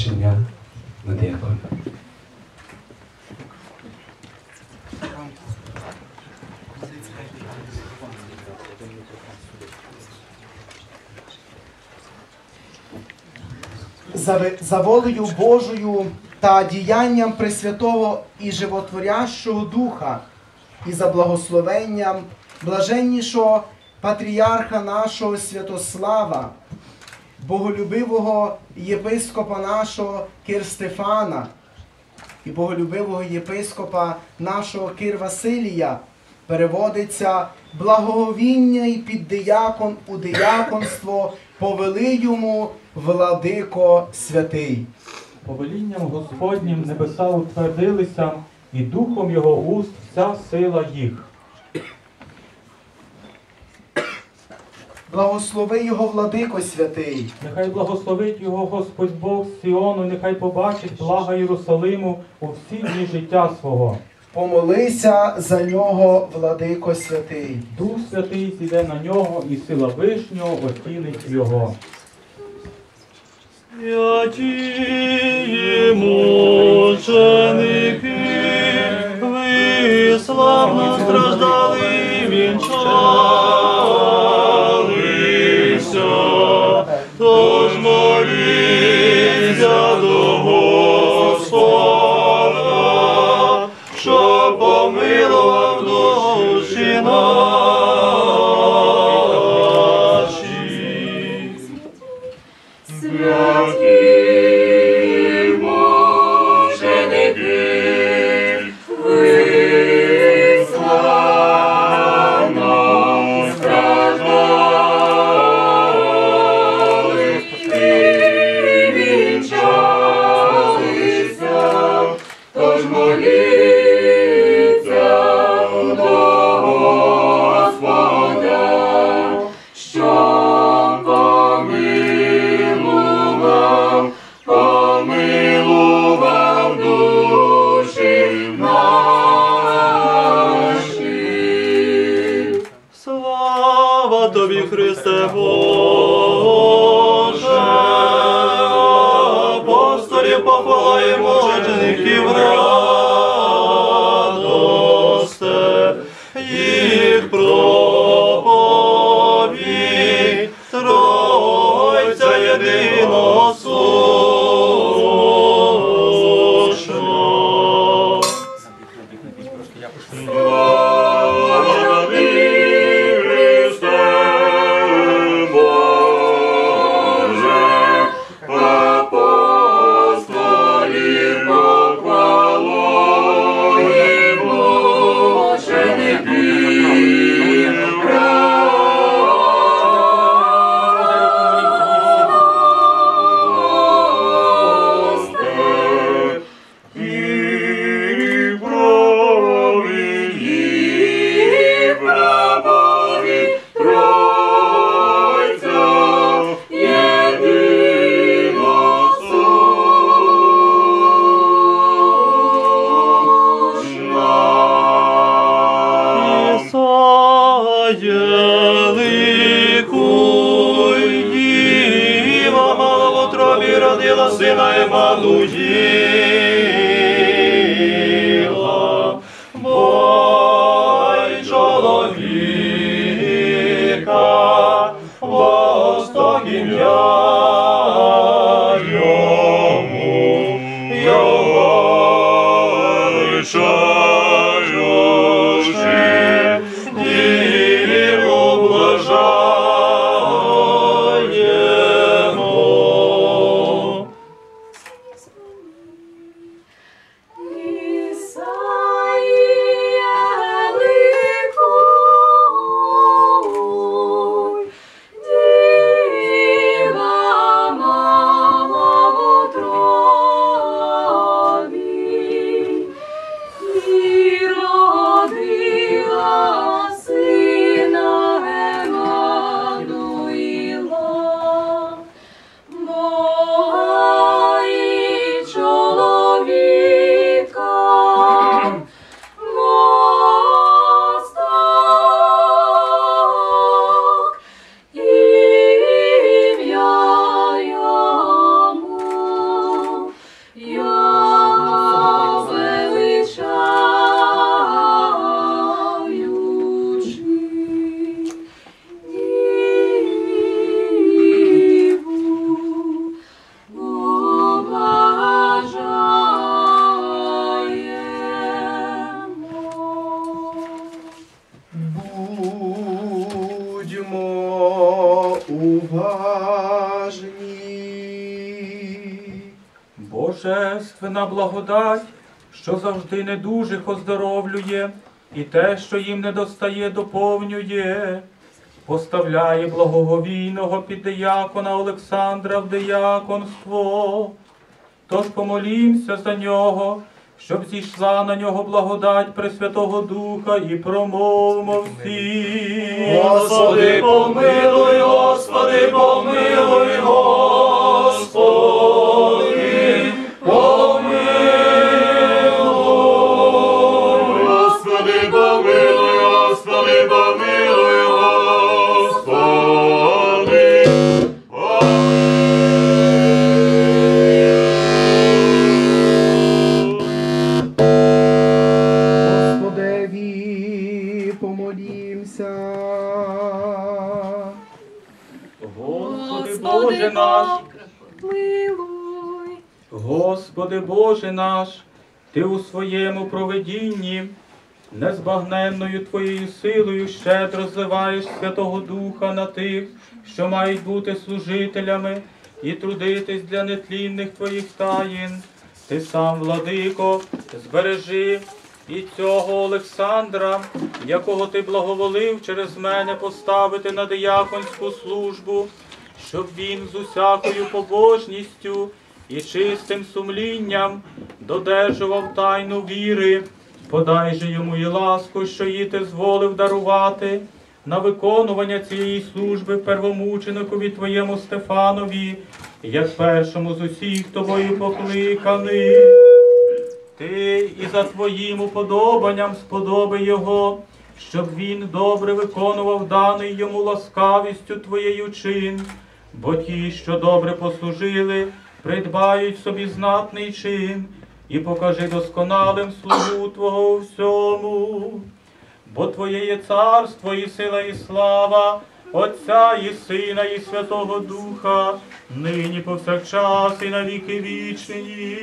посвячення на діякона. за, за волею Божою та діянням Пресвятого і Животворящого Духа, і за благословенням блаженнішого патріарха нашого Святослава, боголюбивого єпископа нашого Кир Стефана і боголюбивого єпископа нашого Кир Василія переводиться благоговіння і піддиякон у дияконство повели йому владико святий. Повелінням Господнім небеса утвердилися, і духом його уст вся сила їх. Благослови його владико святий. Нехай благословить його Господь Бог Сіону, нехай побачить блага Єрусалиму у всі дні життя свого. Помолися за нього, владико святий. Дух Святий зійде на нього, і сила Вишнього отінить його. Святі мученики, ви славно страждали, уважні. Божественна благодать, що завжди недужих оздоровлює, і те, що їм не достає, доповнює, поставляє благоговійного піддиякона Олександра в дияконство. Тож помолімся за нього, щоб зійшла на нього благодать Пресвятого Духа і промовмо всі. Господи, помилуй, Господи, помилуй, Господи, Боже наш, Милуй. Господи Боже наш, Ти у своєму проведінні, незбагненною Твоєю силою щедро зливаєш Святого Духа на тих, що мають бути служителями і трудитись для нетлінних Твоїх таїн. Ти сам, владико, збережи і цього Олександра, якого ти благоволив через мене поставити на дияконську службу, щоб він з усякою побожністю і чистим сумлінням додержував тайну віри. Подай же йому і ласку, що її ти зволив дарувати на виконування цієї служби первомученикові твоєму Стефанові, як першому з усіх тобою покликаний. Ти і за твоїм уподобанням сподоби його, щоб він добре виконував даний йому ласкавістю твоєю чин, бо ті, що добре послужили, придбають собі знатний чин, і покажи досконалим слугу Твого у всьому. Бо Твоє є царство і сила, і слава, Отця і Сина, і Святого Духа, нині повсякчас і на віки вічні.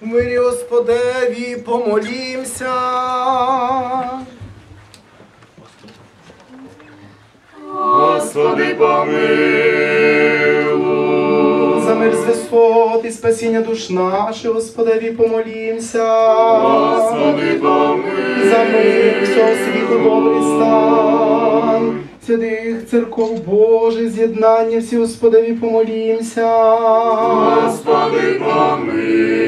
Мирі Господеві, помолімся. Господи, помилуй. За мир з висот і спасіння душ наших, Господеві, помолімся. Господи, помилуй. За мир всього світу добрий стан. Святих церков Божих, з'єднання всі, Господеві, помолімся. Господи, помилуй.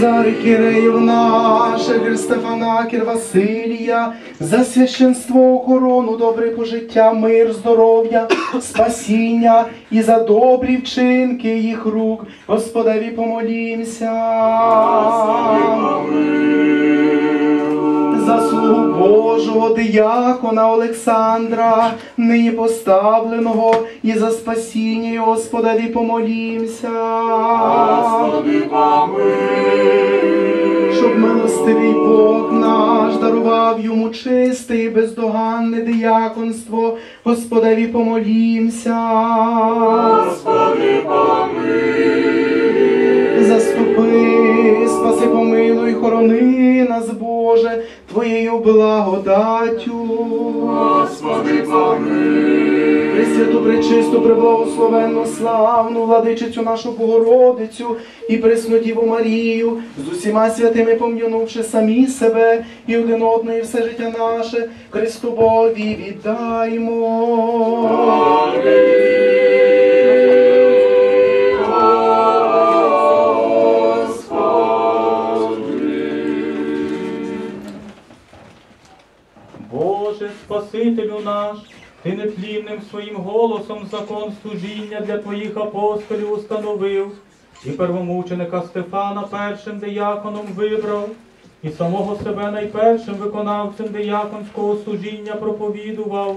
За архієреїв наших, Кир Стефана, Кир Василія, за священство, охорону, добре пожиття, мир, здоров'я, спасіння і за добрі вчинки їх рук, Господеві помолімся. Божого диякона Олександра, нині поставленого, і за спасіння його, Господеві помолімся. Господи, помилуй. Щоб милостивий Бог наш дарував йому чисте і бездоганне дияконство, Господеві помолімся. Господи, помилуй. Заступи, спаси, помилуй, хорони нас, Боже, Твоєю благодаттю. Господи, помилуй. Пресвяту, пречисту, преблагословенну, славну владичицю нашу Богородицю і пресну Діву Марію, з усіма святими пом'янувши самі себе і один одного і все життя наше, Христу Бові віддаймо. Закон служіння для Твоїх апостолів установив, і первомученика Стефана першим дияконом вибрав, і самого себе найпершим виконавцем дияконського служіння проповідував,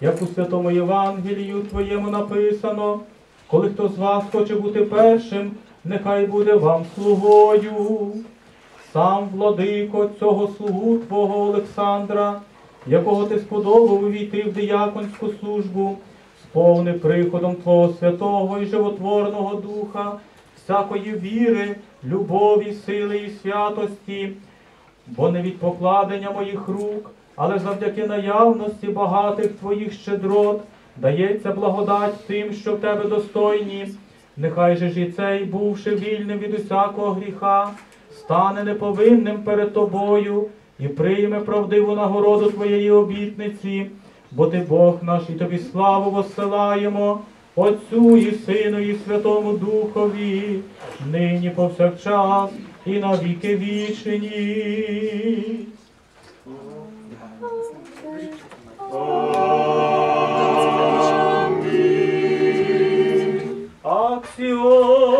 як у святому Євангелію Твоєму написано, коли хто з вас хоче бути першим, нехай буде вам слугою. Сам владико цього слугу Твого Олександра, якого ти сподобав увійти в дияконську службу, сповни приходом Твого святого і животворного Духа, всякої віри, любові, сили і святості, бо не від покладення моїх рук, але завдяки наявності багатих Твоїх щедрот дається благодать тим, що в Тебе достойні. Нехай же ж і цей, бувши вільним від усякого гріха, стане неповинним перед тобою і прийме правдиву нагороду Твоєї обітниці, бо Ти Бог наш і тобі славу воссилаємо, Отцю і Сину, і Святому Духові, нині повсякчас і на віки вічні. Аксіо, аксіос,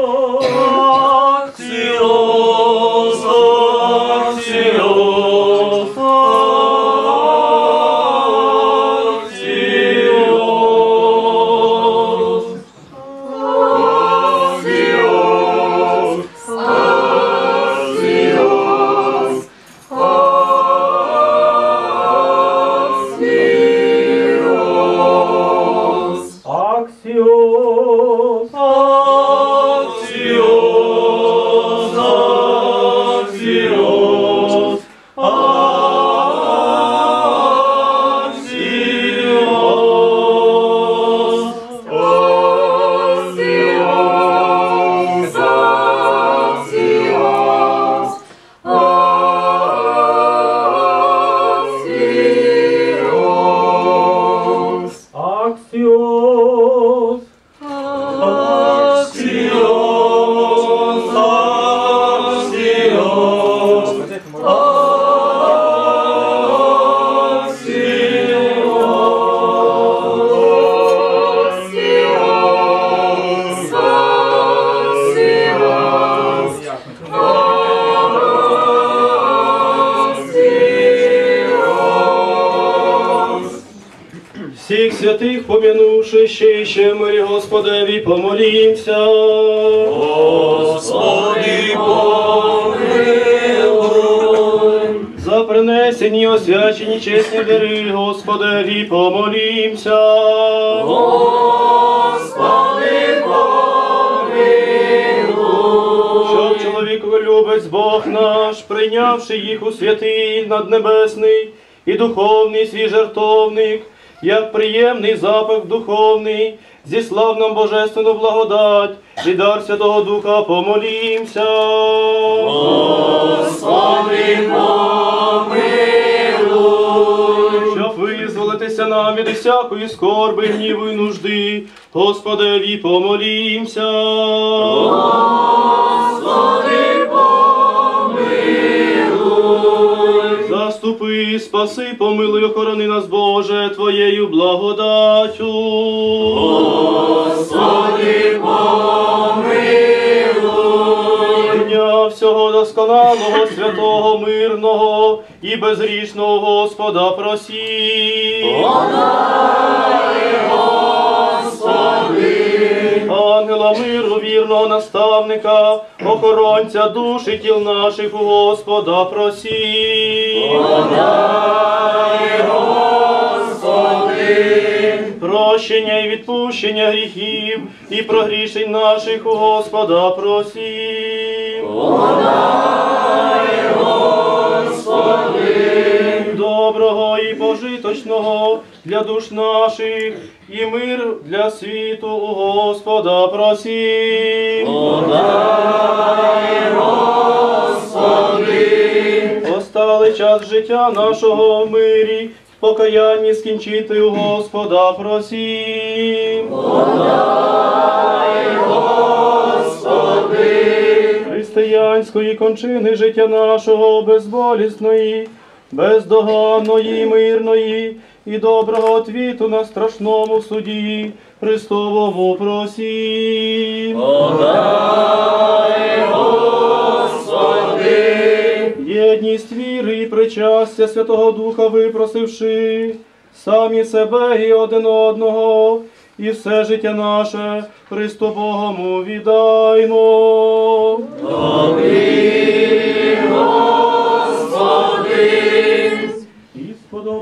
Oh. Помянувши ще і ще мирі Господеві помолімся. Господи, За принесені, освячені чесні дари Господеві помолімся. Господи, Щоб чоловікові любець Бог наш, прийнявши їх у святий наднебесний і духовний свій жертовник, як приємний запах духовний, зіслав нам божественну благодать і дар Святого Духа помолімся. Господи, Щоб визволитися нам від усякої скорби, гніву і нужди, Господеві помолімся. Заступи, спаси, помилуй, охорони нас, Боже, Твоєю благодаттю. Господи, помилуй. Дня всього досконалого, святого, мирного і безрічного Господа просі. Ангела миру, вірного наставника, охоронця душ і тіл наших у Господа просі. Прощення і відпущення гріхів і прогрішень наших у Господа просі. Доброго і пожиточного для душ наших і мир для світу у Господа просім. Осталий час життя нашого в мирі, в покаянні скінчити у Господа просім. Християнської кончини життя нашого безболісної, бездоганної, мирної і доброго отвіту на страшному суді Христовому просім. Єдність віри і причастя Святого Духа випросивши, самі себе і один одного, і все життя наше Христу Богому віддаймо. І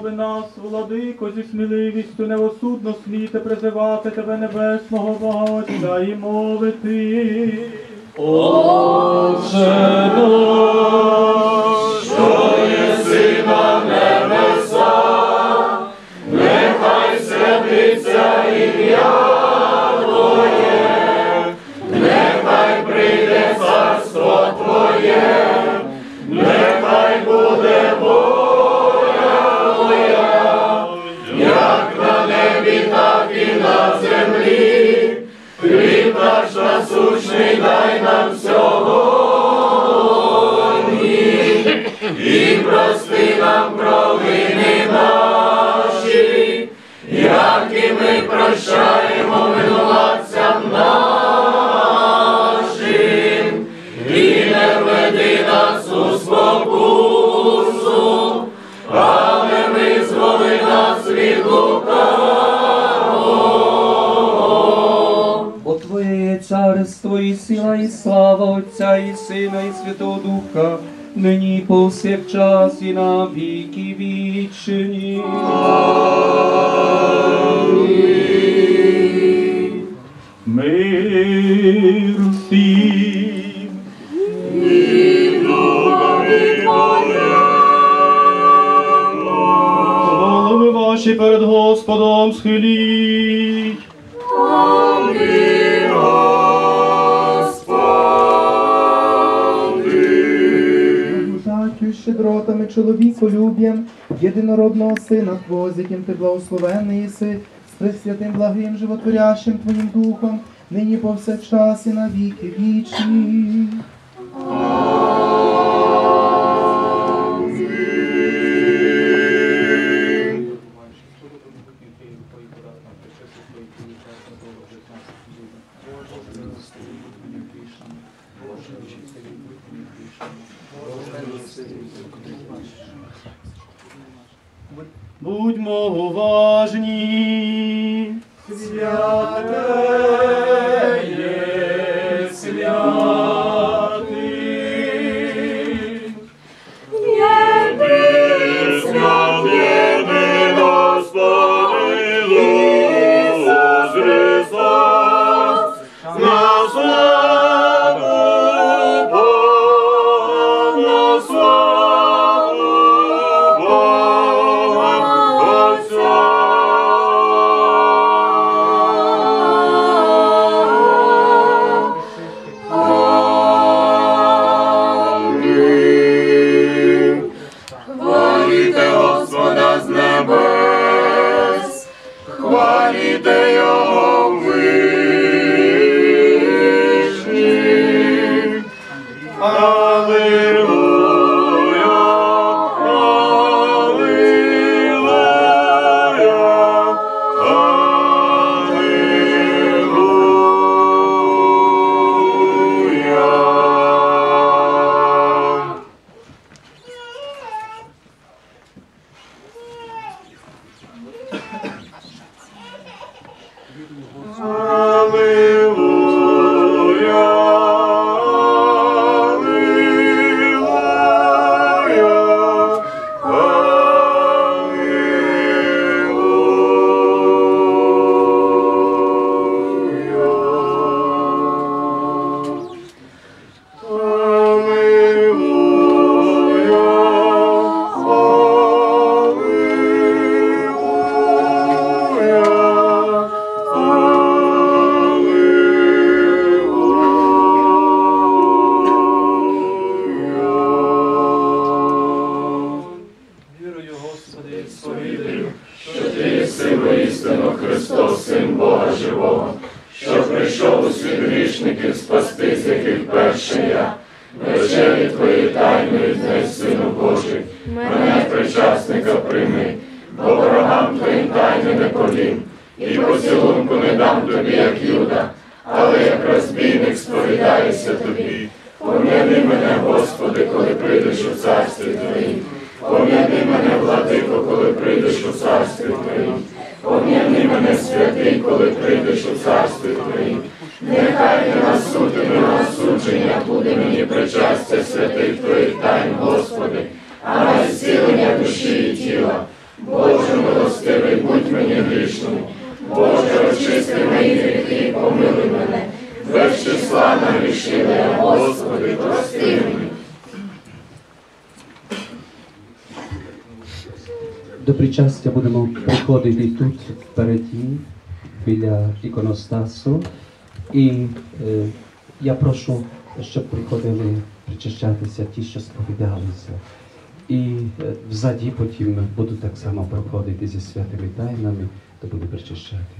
Мови нас, владико, зі сміливістю невосудно сміти призивати тебе небесного Бога і мовити. Отче від Твоє царство і сила, і слава Отця і Сина, і Святого Духа, нині повсякчас і на віки вічні. Мир всім. Перед Господом схиліть. Жаттю щедротами чоловіколюб'ям, єдинородного сина Твого, з яким ти благословенний єси, з пресвятим благим животворящим Твоїм Духом, нині повсякчас і на віки вічні. Будьмо що прийшов у світ грішників спасти, з яких перший я. Вечері Твої тайної дней, Сину Божий, мене причасника прийми, бо ворогам Твоїм тайни не повім, і поцілунку не дам тобі, як Юда, але як розбійник сповідаюся тобі. Пом'яни мене, Господи, коли прийдеш у царстві Твоїм. Пом'яни мене, владико, коли прийдеш у царстві Твоїм. Об'єдни мене святий, коли прийдеш у царстві Твоїм. Нехай не розсудимо розсудження, буде мені причастя святих Твоїх тайн, Господи, а на зцілення душі і тіла. Боже милостивий, будь мені грішним. Боже, очисти мої гріхи, помилуй мене. Без числа нам рішили, Господи, прости мені. Бо причастя будемо приходити тут впереді, біля іконостасу. І е, я прошу, щоб приходили причащатися ті, що сповідалися. І е, взаді потім буду так само проходити зі святими тайнами, то буду причащати.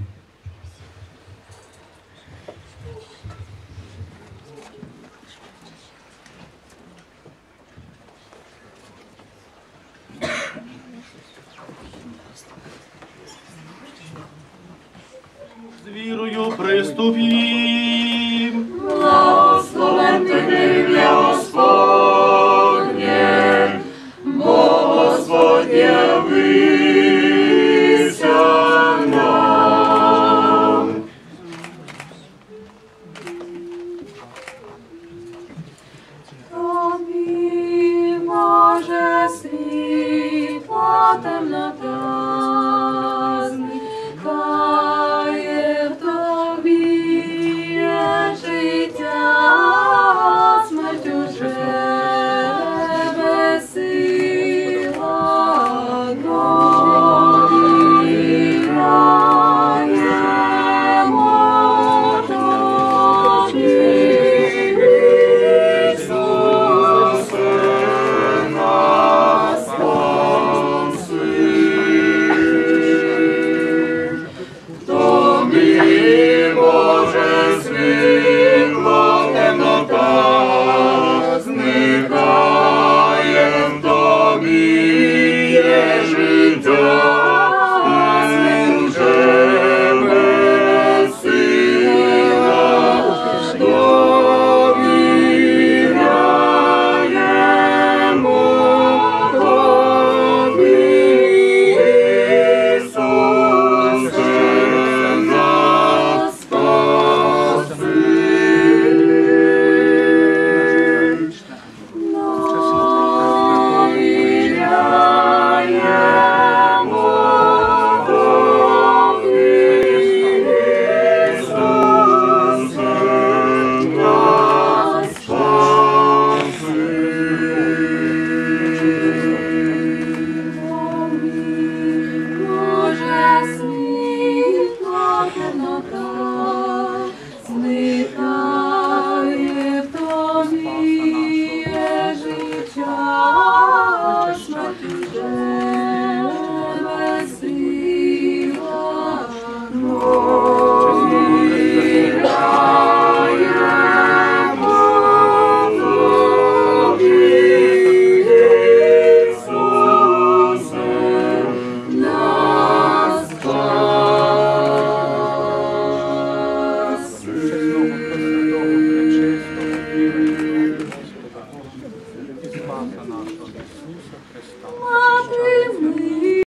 Senhor.